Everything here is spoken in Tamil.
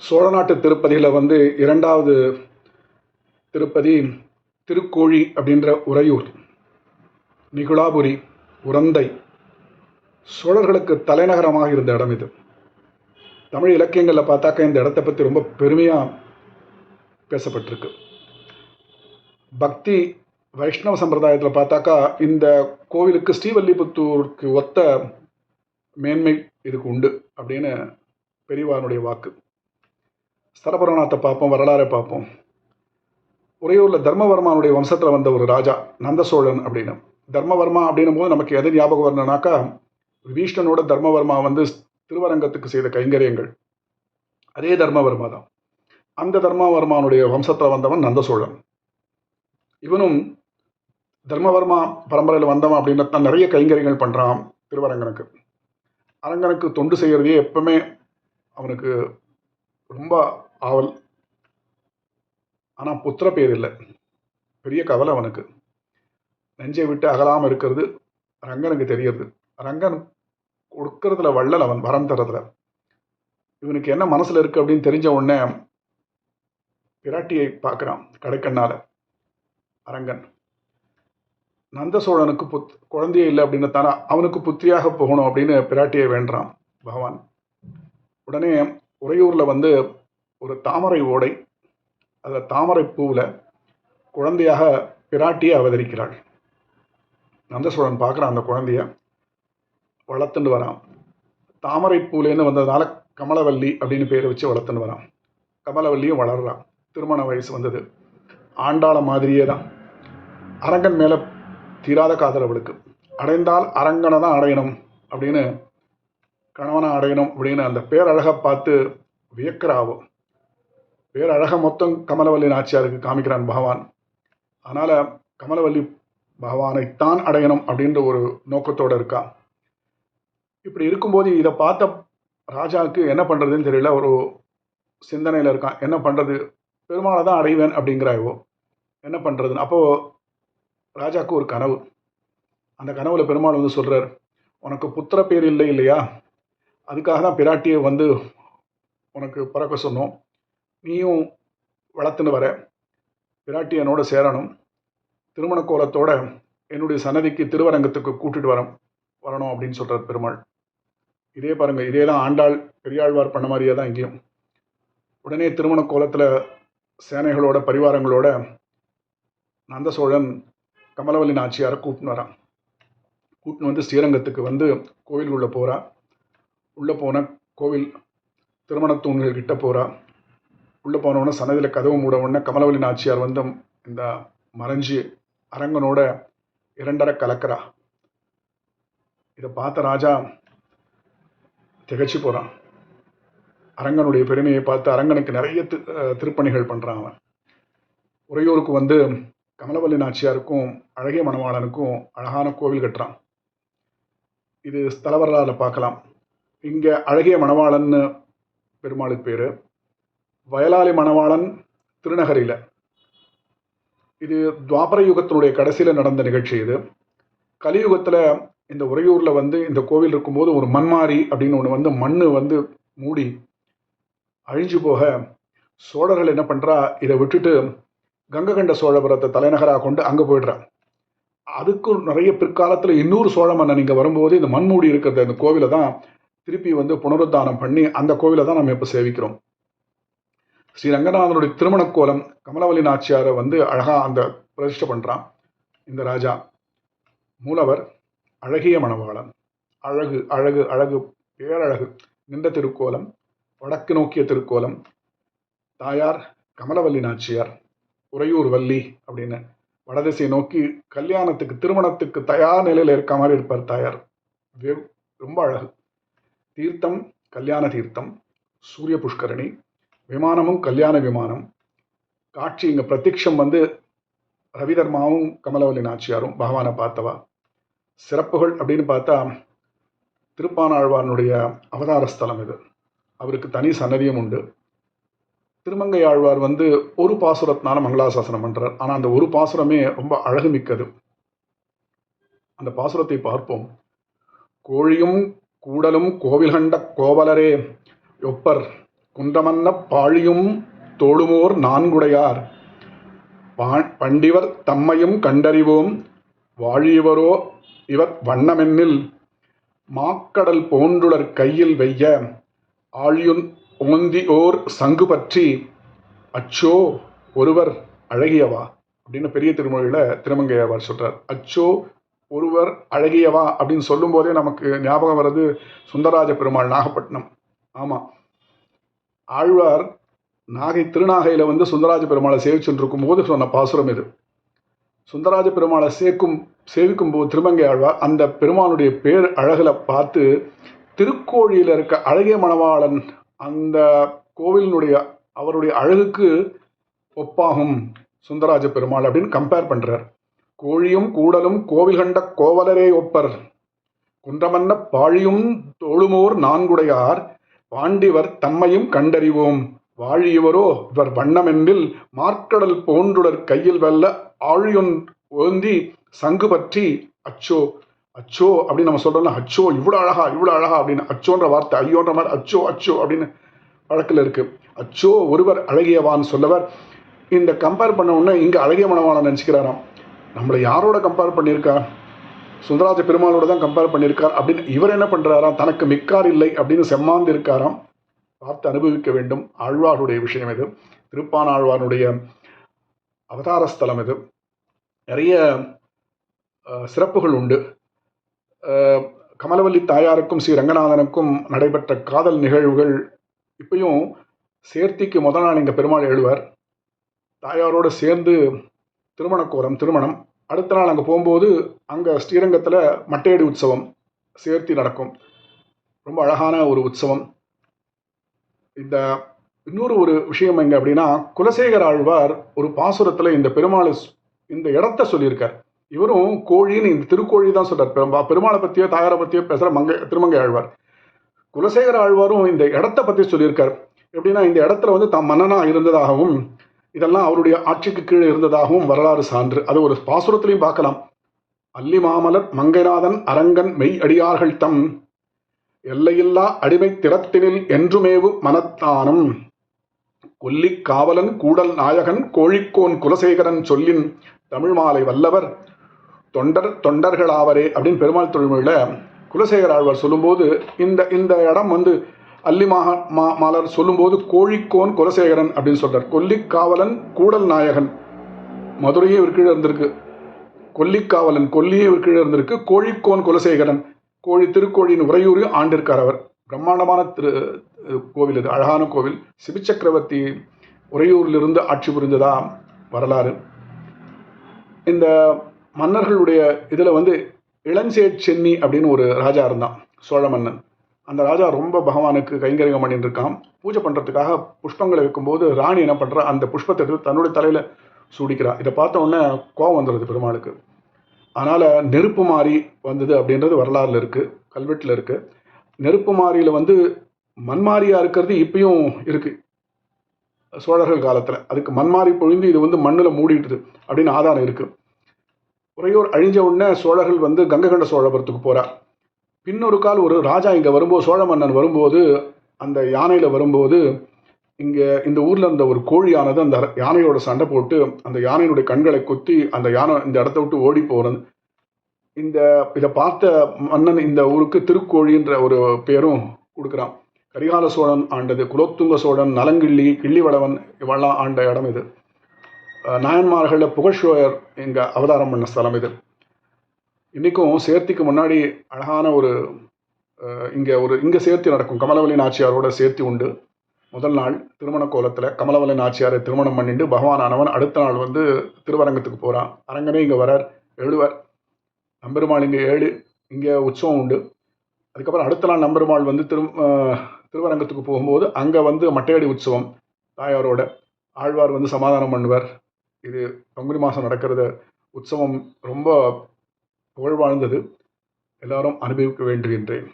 சோழ நாட்டு திருப்பதியில் வந்து இரண்டாவது திருப்பதி திருக்கோழி அப்படின்ற உறையூர் நிகுலாபுரி உரந்தை சோழர்களுக்கு தலைநகரமாக இருந்த இடம் இது. தமிழ் இலக்கியங்களில் பார்த்தாக்க இந்த இடத்த பற்றி ரொம்ப பெருமையாக பேசப்பட்டிருக்கு. பக்தி வைஷ்ணவ சம்பிரதாயத்தில் பார்த்தாக்கா இந்த கோவிலுக்கு ஸ்ரீவல்லிபுத்தூருக்கு ஒத்த மேன்மை இதுக்கு உண்டு அப்படின்னு பெரியவானுடைய வாக்கு. ஸ்தலபுரநாத்தை பார்ப்போம் வரலாறை பார்ப்போம். உறையூரில் தர்மவர்மானுடைய வம்சத்தில் வந்த ஒரு ராஜா நந்த சோழன் அப்படின்னு. தர்மவர்மா அப்படின்னும் போது நமக்கு எது ஞாபகம் வரணும்னாக்கா விபீஷ்ணனோட தர்மவர்மா வந்து திருவரங்கத்துக்கு செய்த கைங்கரியங்கள். அதே தர்மவர்மா தான். அந்த தர்மவர்மானுடைய வம்சத்தில் வந்தவன் நந்த சோழன் இவனும் தர்மவர்மா பரம்பரையில் வந்தவன் அப்படின்னு தான் நிறைய கைங்கரியங்கள் பண்ணுறான் திருவரங்கனுக்கு. அரங்கனுக்கு தொண்டு செய்கிறதே எப்பவுமே அவனுக்கு ரொம்ப ஆவல். ஆனால் புத்திர பேர் இல்லை. பெரிய கவலை அவனுக்கு. நெஞ்சை விட்டு அகலாமல் இருக்கிறது ரங்கனுக்கு தெரியறது. ரங்கன் கொடுக்கறதுல வள்ளல் அவன் வரம் தரதுல இவனுக்கு என்ன மனசில் இருக்குது அப்படின்னு தெரிஞ்ச உடனே பிராட்டியை பார்க்குறான் கடைக்கண்ணால். அரங்கன் நந்த சோழனுக்கு புத் குழந்தையே இல்லை அப்படின்னு தானே? அவனுக்கு புத்திரியாக போகணும் அப்படின்னு பிராட்டியை வேண்டான் பகவான். உடனே உறையூரில் வந்து ஒரு தாமரை ஓடை அதில் தாமரை பூவில் குழந்தையாக பிராட்டியை அவதரிக்கிறாள். நந்த சோழன் பார்க்குறான் அந்த குழந்தைய வளர்த்துண்டு வரான். தாமரை பூலேன்னு வந்ததுனால கமலவல்லி அப்படின்னு பேரை வச்சு வளர்த்துன்னு வரான். கமலவல்லியும் வளர்றான். திருமண வயசு வந்தது. ஆண்டாள மாதிரியே தான். அரங்கன் மேலே தீராத காதல் அவளுக்கு. அடைந்தால் அரங்கனை தான் அடையணும் அப்படின்னு கணவனை அடையணும் அப்படின்னு அந்த பேரழகை பார்த்து வியக்கிறாவோ. பேரழக மொத்தம் கமலவல்லி நாச்சியாருக்கு காமிக்கிறான் பகவான். அதனால் கமலவல்லி பகவானைத்தான் அடையணும் அப்படின்ற ஒரு நோக்கத்தோடு இருக்கா. இப்படி இருக்கும்போது இதை பார்த்த ராஜாவுக்கு என்ன பண்ணுறதுன்னு தெரியல. ஒரு சிந்தனையில் இருக்கான் என்ன பண்ணுறது பெருமாளை தான் அடைவேன் அப்படிங்கிறாயோ? என்ன பண்ணுறதுன்னு அப்போது ராஜாவுக்கு ஒரு கனவு. அந்த கனவுல பெருமாள் வந்து சொல்கிறார் உனக்கு புத்திர பேர் இல்லை இல்லையா? அதுக்காக தான் பிராட்டியை வந்து உனக்கு பிறக்க சொன்னோம். நீயும் வளர்த்துன்னு வர பிராட்டி என்னோட சேரணும். திருமண கோலத்தோட என்னுடைய சன்னதிக்கு திருவரங்கத்துக்கு கூட்டிட்டு வரோம் வரணும் அப்படின்னு சொல்கிறார் பெருமாள். இதே பாருங்கள் இதே தான் ஆண்டாள் பெரியாழ்வார் பண்ண மாதிரியே தான் இங்கேயும். உடனே திருமண கோலத்தில் சேனைகளோட பரிவாரங்களோட நந்த சோழன் கமலவல்லி நாச்சியாரை கூப்பிட்டு வரான். கூட்டின்னு வந்து ஸ்ரீரங்கத்துக்கு வந்து கோவில் உள்ளே போகிறா உள்ளே போன கோவில் திருமணத்தூண்கள் கிட்ட போகிறா உள்ளே போனவுடனே சன்னதியில் கதவு மூட உடனே கமலவல்லி நாச்சியார் வந்து இந்த மறைஞ்சு அரங்கனோட இரண்டரை கலக்கிறா. இதை பார்த்த ராஜா திகச்சு போகிறான் அரங்கனுடைய பெருமையை பார்த்து அரங்கனுக்கு நிறைய திருப்பணிகள் பண்ணுறான் அவன். உறையூருக்கு வந்து கமலவல்லி நாச்சியாருக்கும் அழகிய மணவாளனுக்கும் அழகான கோவில் கட்டுறான். இது ஸ்தல வரலாறு பார்க்கலாம். இங்கே அழகிய மணவாளன்னு பெருமாளுக்கு பேர். வயலாளி மணவாளன் திருநகரியில் இது துவாபர யுகத்தினுடைய கடைசியில் நடந்த நிகழ்ச்சி இது. கலியுகத்தில் இந்த உறையூரில் வந்து இந்த கோவில் இருக்கும்போது ஒரு மண்மாரி அப்படின்னு ஒன்று வந்து மண் வந்து மூடி அழிஞ்சு போக சோழர்கள் என்ன பண்ணுறா இதை விட்டுட்டு கங்ககண்ட சோழபுரத்தை தலைநகராக கொண்டு அங்கே போயிடுறா. அதுக்கும் நிறைய பிற்காலத்தில் இன்னொரு சோழ மன்னன் இங்கே வரும்போது இந்த மண்மூடி இருக்கிற அந்த கோவிலை தான் திருப்பி வந்து புனருத்தானம் பண்ணி அந்த கோவிலை தான் நம்ம இப்போ சேவிக்கிறோம். ஸ்ரீ ரங்கநாதனுடைய திருமண கோலம் கமலவல்லி நாச்சியாரை வந்து அழகாக அந்த பிரதிஷ்டை பண்ணுறான் இந்த ராஜா மூலவர் அழகிய மணவாளன். அழகு அழகு அழகு பேரழகு நின்ற திருக்கோலம் வடக்கு நோக்கிய திருக்கோலம். தாயார் கமலவல்லி நாச்சியார் உறையூர் வள்ளி அப்படின்னு வடதிசை நோக்கி கல்யாணத்துக்கு திருமணத்துக்கு தயார் நிலையில் இருக்க மாதிரி இருப்பார் தாயார். ரொம்ப அழகு. தீர்த்தம் கல்யாண தீர்த்தம் சூரிய புஷ்கரணி விமானமும் கல்யாண விமானம். காட்சி இங்கே பிரத்யக்ஷம் வந்து ரவிதர்மாவும் கமலவல்லி நாச்சியாரும் பகவானை பார்த்தவா? சிறப்புகள் அப்படின்னு பார்த்தா திருப்பானாழ்வாரனுடைய அவதார ஸ்தலம் இது. அவருக்கு தனி சன்னதியும் உண்டு. திருமங்கை ஆழ்வார் வந்து ஒரு பாசுரத்தினால மங்களாசாசனம் பண்ணுறார் ஆனால் அந்த ஒரு பாசுரமே ரொம்ப அழகுமிக்கது. அந்த பாசுரத்தை பார்ப்போம். கோழியும் கூடலும் கோவில் கண்ட கோவலரே ஒப்பர். குன்றமன்ன பாழியும் தோளுமோர் நான்குடையார். பா- பண்டிவர் தம்மையும் கண்டறிவோம். வாழியவரோ இவர் வண்ணமென்னில் மாக்கடல் போன்றுளர் கையில் வெய்ய ஆழியுன் ஓந்தி ஓர் சங்கு பற்றி அச்சோ ஒருவர் அழகியவா? அப்படின்னு பெரிய திருமொழியில் திருமங்கையாவார் சொல்றார். அச்சோ ஒருவர் அழகியவா? அப்படின்னு சொல்லும்போதே நமக்கு ஞாபகம் வர்றது சுந்தரராஜ பெருமாள் நாகப்பட்டினம். ஆமாம் ஆழ்வார் நாகை திருநாகையில் வந்து சுந்தராஜ பெருமாளை சேவிச்சுட்டு இருக்கும்போது சொன்ன பாசுரம் இது. சுந்தரராஜ பெருமாளை சேர்க்கும் சேவிக்கும் போது திருமங்கை ஆழ்வார் அந்த பெருமானுடைய பேர் அழகில் பார்த்து திருக்கோழியில் இருக்க அழகிய மணவாளன் அந்த கோவிலினுடைய அவருடைய அழகுக்கு ஒப்பாகும் சுந்தராஜ பெருமாள் அப்படின்னு கம்பேர் பண்ணுறார் கோழியும் கூடலும் கோவில் கண்ட கோவலரே ஒப்பர். குன்றமன்ன பாழியும் தொழுமோர் நான்குடையார். பாண்டிவர் தம்மையும் கண்டறிவோம். வாழியவரோ இவர் வண்ணமென்றில் மார்க்கடல் போன்றுடர் கையில் வெல்ல ஆழியொன் ஓந்தி சங்கு பற்றி அச்சோ அச்சோ அப்படின்னு நம்ம சொல்றோம்ல அச்சோ இவ்வளோ அழகா இவ்வளோ அழகா அப்படின்னு அச்சோன்ற வார்த்தை ஐயோன்ற மாதிரி அச்சோ அச்சோ அப்படின்னு வழக்கில் இருக்கு. அச்சோ ஒருவர் அழகியவான்னு சொல்லவர். இந்த கம்பேர் பண்ண உடனே இங்கே அழகிய மனவாளன் நினச்சிக்கிறாராம். நம்மளை யாரோட கம்பேர் பண்ணியிருக்கா? சுந்தராஜ பெருமாளோட தான் கம்பேர் பண்ணியிருக்கார் அப்படின்னு இவர் என்ன பண்ணுறாராம் தனக்கு மிக்கார் இல்லை அப்படின்னு செம்மாந்து இருக்காராம். பார்த்து அனுபவிக்க வேண்டும். ஆழ்வாருடைய விஷயம் இது. திருப்பான் ஆழ்வாருடைய அவதார ஸ்தலம் இது. நிறைய சிறப்புகள் உண்டு. கமலவல்லி தாயாருக்கும் ஸ்ரீ ரங்கநாதனுக்கும் நடைபெற்ற காதல் நிகழ்வுகள் இப்பயும் சேர்த்திக்கு முதல் நாள் இங்கே பெருமாள் எழுவார். தாயாரோடு சேர்ந்து திருமணக்கோரம் திருமணம். அடுத்த நாள் அங்கே போகும்போது அங்கே ஸ்ரீரங்கத்தில் மட்டையடி உற்சவம் சேர்த்தி நடக்கும். ரொம்ப அழகான ஒரு உற்சவம். இந்த இன்னொரு ஒரு விஷயம் எங்க அப்படின்னா குலசேகர ஆழ்வார் ஒரு பாசுரத்தில் இந்த பெருமாளை இந்த இடத்த சொல்லியிருக்கார். இவரும் கோழின்னு இந்த திருக்கோழி தான் சொல்றார். பெரும்பா பெருமாளை பற்றியோ தாயாரை பற்றியோ பேசுகிற மங்கை திருமங்கை ஆழ்வார். குலசேகர ஆழ்வாரும் இந்த இடத்த பற்றி சொல்லியிருக்கார். எப்படின்னா இந்த இடத்துல வந்து தாம் மன்னனாக இருந்ததாகவும் இதெல்லாம் அவருடைய ஆட்சிக்கு கீழே இருந்ததாகவும் வரலாறு சான்று. அது ஒரு பாசுரத்திலையும் பார்க்கலாம். அல்லி மாமலர் மங்கைநாதன் அரங்கன் மெய் அடியார்கள் தம் எல்லையில்லா அடிமை திறத்தினில் என்றுமேவு மனத்தானம். கொல்லிக் காவலன் கூடல் நாயகன் கோழிக்கோன் குலசேகரன் சொல்லின் தமிழ் மாலை வல்லவர் தொண்டர் தொண்டர்களாவரே அப்படின்னு பெருமாள் தொழில்மொழியில குலசேகர ஆழ்வார் சொல்லும்போது இந்த இந்த இடம் வந்து அல்லி மா மா மாலர் சொல்லும்போது கோழிக்கோன் குலசேகரன் அப்படின்னு சொல்கிறார் கொல்லிக்காவலன் கூடல் நாயகன். மதுரையே இவர் கீழே இருந்திருக்கு. கொல்லிக்காவலன் கொல்லியே இவர் கீழே இருந்திருக்கு. கோழிக்கோன் குலசேகரன். கோழி திருக்கோழியின் உறையூரையும் ஆண்டிருக்கார் அவர். பிரம்மாண்டமான திரு கோவில் இது. அழகான கோவில். சிபிச்சக்கரவர்த்தி உறையூரிலிருந்து ஆட்சி புரிந்ததா வரலாறு. இந்த மன்னர்களுடைய இதில் வந்து இளஞ்சேட் சென்னி அப்படின்னு ஒரு ராஜா இருந்தான். சோழ மன்னன். அந்த ராஜா ரொம்ப பகவானுக்கு கைங்கரியம் பண்ணிட்டு இருக்கான் பூஜை பண்ணுறதுக்காக புஷ்பங்களை வைக்கும்போது ராணி என்ன பண்ணுறா அந்த புஷ்பத்தை எடுத்து தன்னுடைய தலையில் சூடிக்கிறா. இதை பார்த்த உடனே கோவம் வந்துடுது பெருமாளுக்கு. அதனால் நெருப்பு மாறி வந்தது அப்படின்றது வரலாறுல இருக்குது கல்வெட்டில் இருக்குது நெருப்பு மாறியில் வந்து மண்மாரியாக இருக்கிறது இப்பயும் இருக்குது சோழர்கள் காலத்தில். அதுக்கு மண்மாரி பொழிந்து இது வந்து மண்ணில் மூடிட்டுது அப்படின்னு ஆதாரம் இருக்குது உறையூர் அழிஞ்ச உடனே சோழர்கள் வந்து கங்ககண்ட சோழபுரத்துக்கு போகிறார் பின்னொரு கால் ஒரு ராஜா இங்கே வரும்போது சோழ மன்னன் வரும்போது அந்த யானையில் வரும்போது இங்கே இந்த ஊரில் இருந்த ஒரு கோழியானது அந்த யானையோட சண்டை போட்டு அந்த யானையினுடைய கண்களை குத்தி அந்த யானை இந்த இடத்த விட்டு ஓடி போகிறது இந்த இதை பார்த்த மன்னன் இந்த ஊருக்கு திருக்கோழின்ற ஒரு பேரும் கொடுக்குறான். கரிகால சோழன் ஆண்டது குலோத்துங்க சோழன் நலங்கிள்ளி கிள்ளிவளவன் இவெல்லாம் ஆண்ட இடம் இது. நாயன்மார்களில் புகழ்ஷோயர் இங்கே அவதாரம் பண்ண ஸ்தலம் இது. இன்றைக்கும் சேர்த்திக்கு முன்னாடி அழகான ஒரு இங்கே ஒரு இங்கே சேர்த்தி நடக்கும். கமலவல்லி நாச்சியாரோட சேர்த்தி உண்டு. முதல் நாள் திருமண கோலத்தில் கமலவல்லி நாச்சியாரை திருமணம் பண்ணிட்டு பகவானானவன் அடுத்த நாள் வந்து திருவரங்கத்துக்கு போகிறான் அரங்கனே இங்கே வரார் எழுவர். நம்பெருமாள் இங்கே ஏழு இங்கே உற்சவம் உண்டு. அதுக்கப்புறம் அடுத்த நாள் நம்பெருமாள் வந்து திரு திருவரங்கத்துக்கு போகும்போது அங்கே வந்து மட்டையடி உற்சவம் தாயாரோட. ஆழ்வார் வந்து சமாதானம் பண்ணுவார். இது பங்குனி மாதம் நடக்கிறது உற்சவம் ரொம்ப புகழ் வாழ்ந்தது எல்லாரும் அனுபவிக்க வேண்டுகின்றேன்